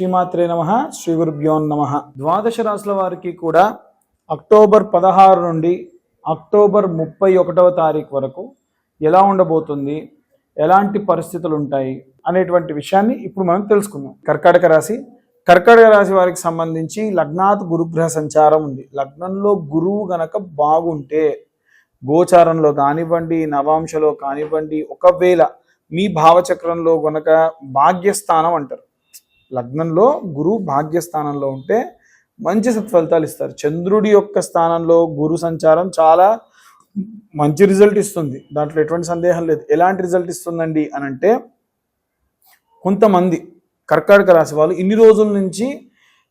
శ్రీమాత్రే నమ శ్రీ గురుభ్యో నమ. ద్వాదశ రాశుల వారికి కూడా అక్టోబర్ పదహారు నుండి అక్టోబర్ ముప్పై ఒకటవ తారీఖు వరకు ఎలా ఉండబోతుంది ఎలాంటి పరిస్థితులు ఉంటాయి అనేటువంటి విషయాన్ని ఇప్పుడు మనం తెలుసుకుందాం. కర్కాటక రాశి కర్కాటక రాశి వారికి సంబంధించి లగ్నాత్ గురుగ్రహ సంచారం ఉంది. లగ్నంలో గురువు గనక బాగుంటే గోచారంలో కానివ్వండి నవాంశలో కానివ్వండి ఒకవేళ మీ భావచక్రంలో గనక భాగ్యస్థానం అంటారు. లగ్నంలో గురు భాగ్యస్థానంలో ఉంటే మంచి సత్ఫలితాలు ఇస్తారు. చంద్రుడి యొక్క స్థానంలో గురు సంచారం చాలా మంచి రిజల్ట్ ఇస్తుంది. దాంట్లో ఎటువంటి సందేహం లేదు. ఎలాంటి రిజల్ట్ ఇస్తుందండి అని అంటే కొంతమంది కర్కాటక రాశి వాళ్ళు ఇన్ని రోజుల నుంచి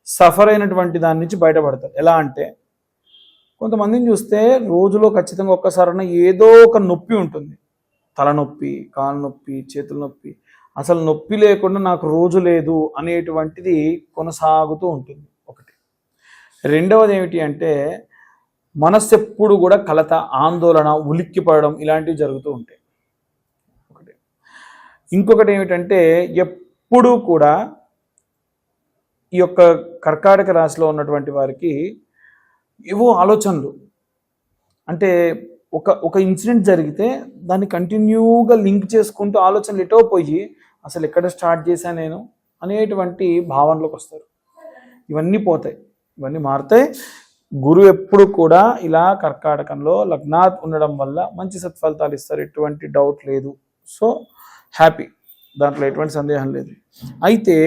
సఫర్ అయినటువంటి దాని నుంచి బయటపడతారు. ఎలా అంటే కొంతమందిని చూస్తే రోజులో ఖచ్చితంగా ఒక్కసారైనా ఏదో ఒక నొప్పి ఉంటుంది. తలనొప్పి కాళ్ళ నొప్పి చేతుల నొప్పి అసలు నొప్పి లేకుండా నాకు రోజు లేదు అనేటువంటిది కొనసాగుతూ ఉంటుంది ఒకటి. రెండవది ఏమిటి అంటే మనస్సు ఎప్పుడు కూడా కలత ఆందోళన ఉలిక్కి పడడం ఇలాంటివి జరుగుతూ ఉంటాయి. ఒకటి. ఇంకొకటి ఏమిటంటే ఎప్పుడూ కూడా ఈ యొక్క కర్కాటక రాశిలో ఉన్నటువంటి వారికి ఏవో ఆలోచనలు. అంటే ఒక ఒక ఇన్సిడెంట్ జరిగితే దాన్ని కంటిన్యూగా లింక్ చేసుకుంటూ ఆలోచనలు ఎటో పోయి అసలు ఎక్కడ స్టార్ట్ చేశాను నేను అనేటువంటి భావనలోకి వస్తారు. ఇవన్నీ పోతాయి. ఇవన్నీ మారుతాయి. గురువు ఎప్పుడు కూడా ఇలా కర్కాటకంలో లగ్నాత్ ఉండడం వల్ల మంచి సత్ఫలితాలు ఇస్తారు. ఎటువంటి డౌట్ లేదు. So happy. దాంట్లో ఎటువంటి సందేహం లేదు. అయితే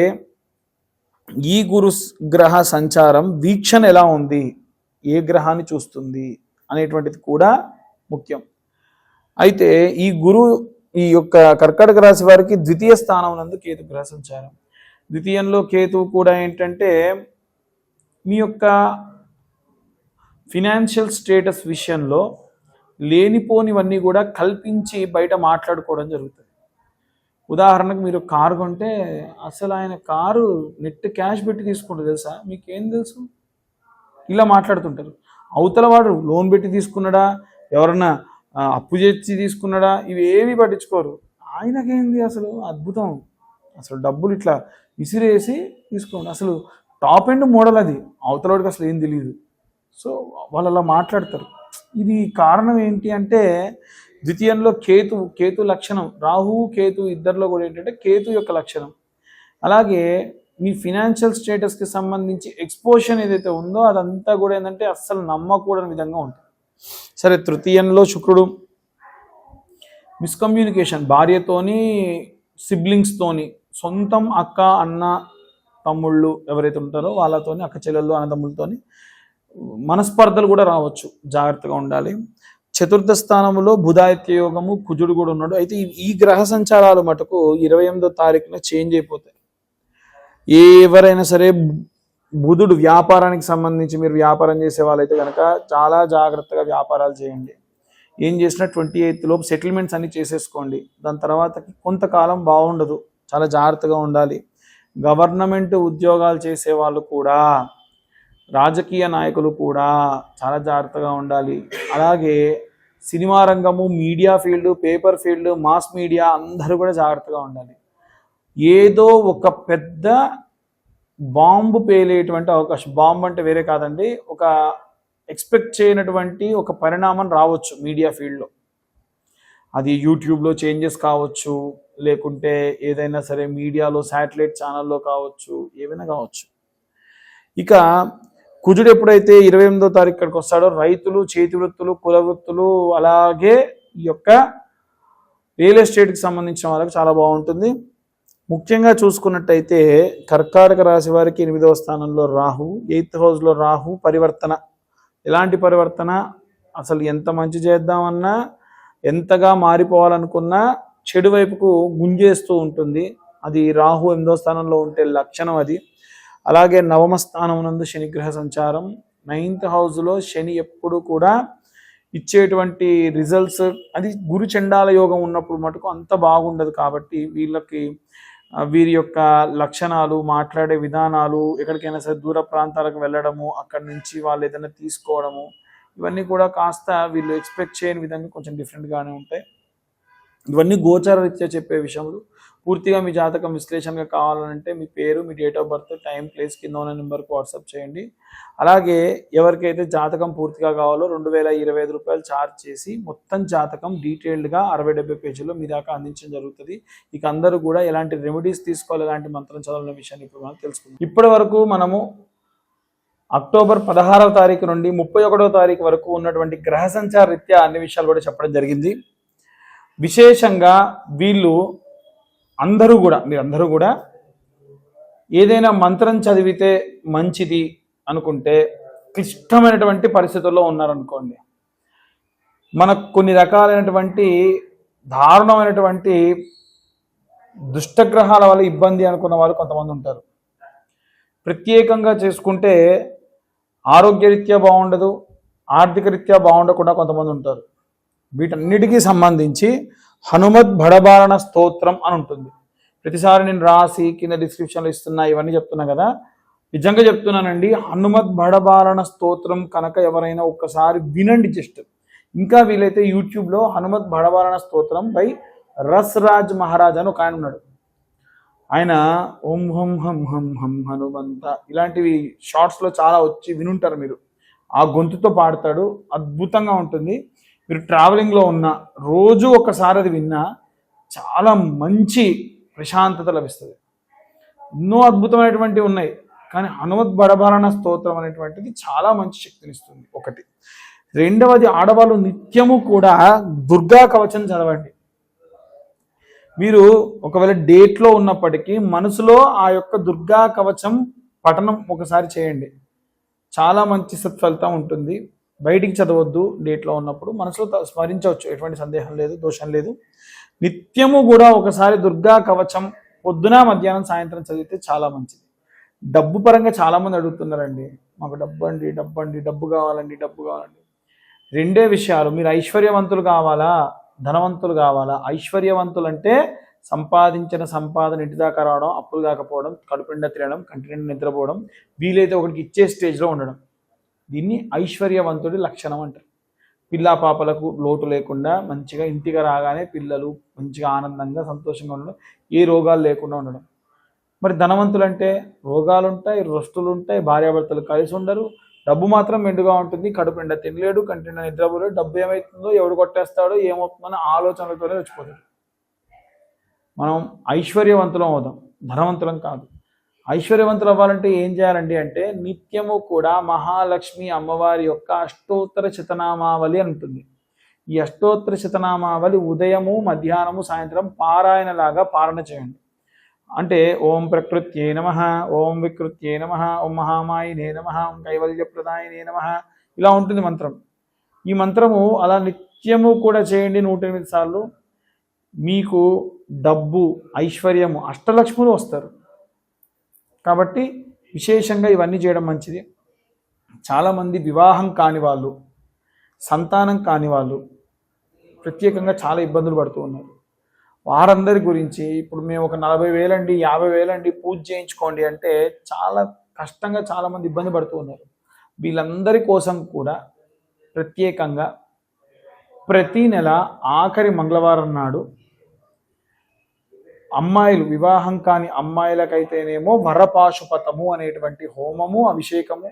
ఈ గురు గ్రహ సంచారం వీక్షణ ఎలా ఉంది? ఏ గ్రహాన్ని చూస్తుంది? అనేటువంటిది కూడా ముఖ్యం. అయితే ఈ గురు ఈ యొక్క కర్కాటక రాశి వారికి ద్వితీయ స్థానం నందు కేతు గ్రహ సంచారం ద్వితీయంలో కేతు కూడా ఏంటంటే మీ యొక్క ఫినాన్షియల్ స్టేటస్ విషయంలో లేనిపోనివన్నీ కూడా కల్పించి బయట మాట్లాడుకోవడం జరుగుతుంది. ఉదాహరణకు మీరు కారు కొంటే అసలు ఆయన కారు నెట్ క్యాష్ పెట్టి తీసుకుంటారు తెలుసా? మీకేం తెలుసు? ఇలా మాట్లాడుతుంటారు. అవతల వాడు లోన్ పెట్టి తీసుకున్నాడా? ఎవరన్నా అప్పు చేసి తీసుకున్నాడా? ఇవి ఏవి పట్టించుకోరు. ఆయనకేంది అసలు అద్భుతం? అసలు డబ్బులు ఇట్లా విసిరేసి తీసుకోండి. అసలు టాప్ ఎండ్ మోడల్ అది. అవతల వాడికి అసలు ఏం తెలియదు సో వాళ్ళు అలా మాట్లాడతారు. ఇది కారణం ఏంటి అంటే ద్వితీయంలో కేతు కేతు లక్షణం. రాహు కేతు ఇద్దరిలో కూడా ఏంటంటే కేతు యొక్క లక్షణం. అలాగే మీ ఫినాన్షియల్ స్టేటస్కి సంబంధించి ఎక్స్పోషన్ ఏదైతే ఉందో అదంతా కూడా ఏంటంటే అస్సలు నమ్మకూడని విధంగా ఉంటుంది. సరే తృతీయంలో శుక్రుడు. మిస్కమ్యూనికేషన్ భార్యతోని సిబ్లింగ్స్తోని సొంతం అక్క అన్న తమ్ముళ్ళు ఎవరైతే ఉంటారో వాళ్ళతోని అక్క చెల్లెళ్ళు తమ్ముళ్ళతోని మనస్పర్ధలు కూడా రావచ్చు. జాగ్రత్తగా ఉండాలి. చతుర్థ స్థానంలో బుధాయిత్య యోగము కుజుడు కూడా ఉన్నాడు. అయితే ఈ- ఈ గ్రహ సంచారాలు మటుకు ఇరవై ఎనిమిదో తారీఖున చేంజ్ అయిపోతాయి. ఎవరైనా సరే బుధుడు వ్యాపారానికి సంబంధించి మీరు వ్యాపారం చేసే వాళ్ళైతే కనుక చాలా జాగ్రత్తగా వ్యాపారాలు చేయండి. ఏం చేసినా ట్వంటీ ఎయిత్ లోపు సెటిల్మెంట్స్ అన్ని చేసేసుకోండి. దాని తర్వాత కొంతకాలం బాగుండదు. చాలా జాగ్రత్తగా ఉండాలి. గవర్నమెంట్ ఉద్యోగాలు చేసే వాళ్ళు కూడా రాజకీయ నాయకులు కూడా చాలా జాగ్రత్తగా ఉండాలి. అలాగే సినిమా రంగము media field paper field mass media అందరూ కూడా జాగ్రత్తగా ఉండాలి. ఏదో ఒక పెద్ద బాంబు పేలేటువంటి అవకాశం బాంబు అంటే వేరే కాదండి ఒక ఎక్స్పెక్ట్ చేయనటువంటి ఒక పరిణామం రావచ్చు మీడియా ఫీల్డ్లో. అది యూట్యూబ్లో చేంజెస్ కావచ్చు లేకుంటే ఏదైనా సరే మీడియాలో శాటిలైట్ ఛానల్లో కావచ్చు ఏవైనా కావచ్చు. ఇక కుజుడు ఎప్పుడైతే ఇరవై ఎనిమిదో తారీఖు ఇక్కడికి వస్తాడో రైతులు చేతి వృత్తులు కుల వృత్తులు అలాగే ఈ యొక్క రియల్ ఎస్టేట్కి సంబంధించిన వాళ్ళకి చాలా బాగుంటుంది. ముఖ్యంగా చూసుకున్నట్టయితే కర్కాటక రాశి వారికి ఎనిమిదవ స్థానంలో రాహు ఎయిత్ హౌస్లో రాహు పరివర్తన. ఎలాంటి పరివర్తన? అసలు ఎంత మంచి చేద్దామన్నా ఎంతగా మారిపోవాలనుకున్నా చెడు వైపుకు గుంజేస్తూ ఉంటుంది. అది రాహు ఎనిమిదో స్థానంలో ఉంటే లక్షణం అది. అలాగే నవమ స్థానం నందు శనిగ్రహ సంచారం. నైన్త్ హౌస్లో శని ఎప్పుడు కూడా ఇచ్చేటువంటి రిజల్ట్స్ అది గురు చండాల యోగం ఉన్నప్పుడు మటుకు అంత బాగుండదు కాబట్టి వీళ్ళకి వీరి యొక్క లక్షణాలు మాట్లాడే విధానాలు ఎక్కడికైనా సరే దూర ప్రాంతాలకు వెళ్ళడము అక్కడి నుంచి వాళ్ళు ఏదైనా తీసుకోవడము ఇవన్నీ కూడా కాస్త వీళ్ళు ఎక్స్పెక్ట్ చేయని విధంగా కొంచెం డిఫరెంట్గానే ఉంటాయి. ఇవన్నీ గోచారరీత్యా చెప్పే విషయంలో పూర్తిగా మీ జాతకం విశ్లేషణగా కావాలంటే మీ పేరు మీ date of birth time place కింద ఉన్న నెంబర్కి వాట్సాప్ చేయండి. అలాగే ఎవరికైతే జాతకం పూర్తిగా కావాలో రెండు వేల ఇరవై ఐదు రూపాయలు ఛార్జ్ చేసి మొత్తం జాతకం డీటెయిల్డ్గా అరవై డెబ్బై పేజీలో మీ దాకా అందించడం జరుగుతుంది. ఇక అందరూ కూడా ఎలాంటి రెమెడీస్ తీసుకోవాలి ఎలాంటి మంత్రం చదవాలనే విషయాన్ని ఇప్పుడు మనం తెలుసుకుందాం. ఇప్పటి వరకు మనము అక్టోబర్ పదహారవ తారీఖు నుండి ముప్పై ఒకటవ తారీఖు వరకు ఉన్నటువంటి గ్రహ సంచార రీత్యా అన్ని విషయాలు కూడా చెప్పడం జరిగింది. విశేషంగా వీళ్ళు అందరూ కూడా మీరందరూ కూడా ఏదైనా మంత్రం చదివితే మంచిది అనుకుంటే క్లిష్టమైనటువంటి పరిస్థితుల్లో ఉన్నారనుకోండి. మనకు కొన్ని రకాలైనటువంటి దారుణమైనటువంటి దుష్టగ్రహాల వల్ల ఇబ్బంది అనుకున్న వాళ్ళు కొంతమంది ఉంటారు. ప్రత్యేకంగా చేసుకుంటే ఆరోగ్యరీత్యా బాగుండదు ఆర్థిక రీత్యా బాగుండకుండా కొంతమంది ఉంటారు. వీటన్నిటికీ సంబంధించి హనుమద్ భడబారణ స్తోత్రం అని ఉంటుంది. ప్రతిసారి నేను రాసి కింద డిస్క్రిప్షన్లో ఇస్తున్నా ఇవన్నీ చెప్తున్నా కదా. నిజంగా చెప్తున్నానండి హనుమద్ భడబారణ స్తోత్రం కనుక ఎవరైనా ఒక్కసారి వినండి జస్ట్. ఇంకా వీలైతే యూట్యూబ్లో హనుమద్ భడబారణ స్తోత్రం బై రస్ రాజ్ మహారాజ్ అని ఒక ఆయన ఉన్నాడు. ఆయన ఓం హం హం హం హం హనుమంత ఇలాంటివి షార్ట్స్లో చాలా వచ్చి వినుంటారు మీరు. ఆ గొంతుతో పాడతాడు అద్భుతంగా ఉంటుంది. మీరు ట్రావెలింగ్లో ఉన్న రోజు ఒకసారి అది విన్నా చాలా మంచి ప్రశాంతత లభిస్తుంది. ఎన్నో అద్భుతమైనటువంటివి ఉన్నాయి కానీ హనుమత్ బడబారణ స్తోత్రం అనేటువంటిది చాలా మంచి శక్తినిస్తుంది. ఒకటి. రెండవది ఆడవాళ్ళు నిత్యము కూడా దుర్గా కవచం చదవండి. మీరు ఒకవేళ డేట్లో ఉన్నప్పటికీ మనసులో ఆ యొక్క దుర్గా కవచం పఠనం ఒకసారి చేయండి. చాలా మంచి సత్ఫలితం ఉంటుంది. బయటికి చదవద్దు డేట్లో ఉన్నప్పుడు మనసులో త- స్మరించవచ్చు. ఎటువంటి సందేహం లేదు దోషం లేదు. నిత్యము కూడా ఒకసారి దుర్గా కవచం పొద్దున మధ్యాహ్నం సాయంత్రం చదివితే చాలా మంచిది. డబ్బు పరంగా చాలామంది అడుగుతున్నారండి. మాకు డబ్బు అండి డబ్బు అండి డబ్బు కావాలండి డబ్బు కావాలండి. రెండే విషయాలు. మీరు ఐశ్వర్యవంతులు కావాలా? ధనవంతులు కావాలా? ఐశ్వర్యవంతులు అంటే సంపాదించిన సంపాదన ఇంటి దాకా రావడం అప్పులు కాకపోవడం కడుపు నిండా తినడం కంటి నిండా నిద్రపోవడం వీలైతే ఒకరికి ఇచ్చే స్టేజ్లో ఉండడం. దీన్ని ఐశ్వర్యవంతుడి లక్షణం అంటారు. పిల్లా పాపలకు లోటు లేకుండా మంచిగా ఇంటికి రాగానే పిల్లలు మంచిగా ఆనందంగా సంతోషంగా ఉండడం ఏ రోగాలు లేకుండా ఉండడం. మరి ధనవంతులు అంటే రోగాలు ఉంటాయి రొస్తులు ఉంటాయి భార్యాభర్తలు కలిసి ఉండరు. డబ్బు మాత్రం మెండుగా ఉంటుంది కడుపు నిండా తినలేడు కంటి నిండా నిద్రపోలేడు డబ్బు ఏమవుతుందో ఎవడు కొట్టేస్తాడో ఏమవుతుందో ఆలోచనలతోనే వచ్చిపోతాడు మనం ఐశ్వర్యవంతులం అవుదాం ధనవంతులం కాదు. ఐశ్వర్యవంతులు అవ్వాలంటే ఏం చేయాలండి అంటే నిత్యము కూడా మహాలక్ష్మి అమ్మవారి యొక్క అష్టోత్తర చితనామావళి అంటుంది ఉంటుంది. ఈ అష్టోత్తర శతనామావళి ఉదయము మధ్యాహ్నము సాయంత్రం పారాయణలాగా పారణ చేయండి. అంటే ఓం ప్రకృత్యే నమ ఓం వికృత్యే నమ ఓం మహామాయినే నమ ఓం కైవల్యప్రదాయనే నమ ఇలా ఉంటుంది మంత్రం. ఈ మంత్రము అలా నిత్యము కూడా చేయండి నూట ఎనిమిది సార్లు. మీకు డబ్బు ఐశ్వర్యము అష్టలక్ష్ములు వస్తారు. కాబట్టి విశేషంగా ఇవన్నీ చేయడం మంచిది. చాలామంది వివాహం కాని వాళ్ళు సంతానం కాని వాళ్ళు ప్రత్యేకంగా చాలా ఇబ్బందులు పడుతూ ఉన్నారు. వారందరి గురించి ఇప్పుడు మేము ఒక నలభై వేలండి యాభై వేలండి పూజ చేయించుకోండి అంటే చాలా కష్టంగా చాలామంది ఇబ్బంది పడుతూ ఉన్నారు. వీళ్ళందరి కోసం కూడా ప్రత్యేకంగా ప్రతి నెల ఆఖరి మంగళవారం నాడు అమ్మాయిలు వివాహం కాని అమ్మాయిలకైతేనేమో వరపాశుపతము అనేటువంటి హోమము అభిషేకము.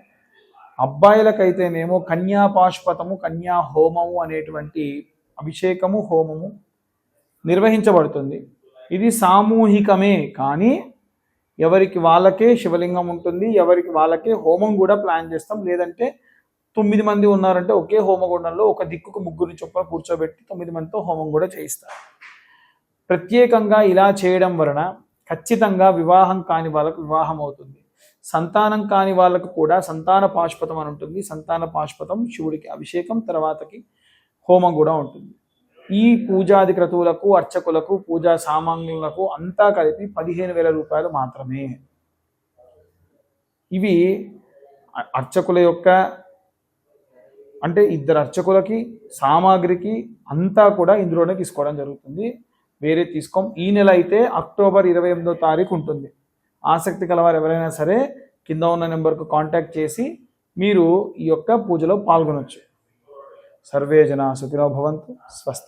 అబ్బాయిలకైతేనేమో కన్యాపాశుపతము కన్యా హోమము అనేటువంటి అభిషేకము హోమము నిర్వహించబడుతుంది. ఇది సామూహికమే కానీ ఎవరికి వాళ్ళకే శివలింగం ఉంటుంది ఎవరికి వాళ్ళకే హోమం కూడా ప్లాన్ చేస్తాం. లేదంటే తొమ్మిది మంది ఉన్నారంటే ఒకే హోమగుండంలో ఒక దిక్కుకు ముగ్గురిని చొప్పున కూర్చోబెట్టి తొమ్మిది మందితో హోమం కూడా చేయిస్తారు. ప్రత్యేకంగా ఇలా చేయడం వలన ఖచ్చితంగా వివాహం కాని వాళ్ళకు వివాహం అవుతుంది. సంతానం కాని వాళ్ళకు కూడా సంతాన పాశుపతం అని ఉంటుంది. సంతాన పాశుపతం శివుడికి అభిషేకం తర్వాతకి హోమం కూడా ఉంటుంది. ఈ పూజాది క్రతువులకు అర్చకులకు పూజా సామాన్యులకు అంతా కలిపి పదిహేను వేల రూపాయలు మాత్రమే. ఇవి అర్చకుల యొక్క అంటే ఇద్దరు అర్చకులకి సామాగ్రికి అంతా కూడా ఇందులోనే తీసుకోవడం జరుగుతుంది. వేరే తీసుకోం. ఈ నెల అయితే అక్టోబర్ ఇరవై ఎనిమిదో తారీఖు ఉంటుంది. ఆసక్తి కలవారు ఎవరైనా సరే కింద ఉన్న నెంబర్కు కాంటాక్ట్ చేసి మీరు ఈ యొక్క పూజలో పాల్గొనవచ్చు సర్వే జన సుఖినో భవంతు. స్వస్తి.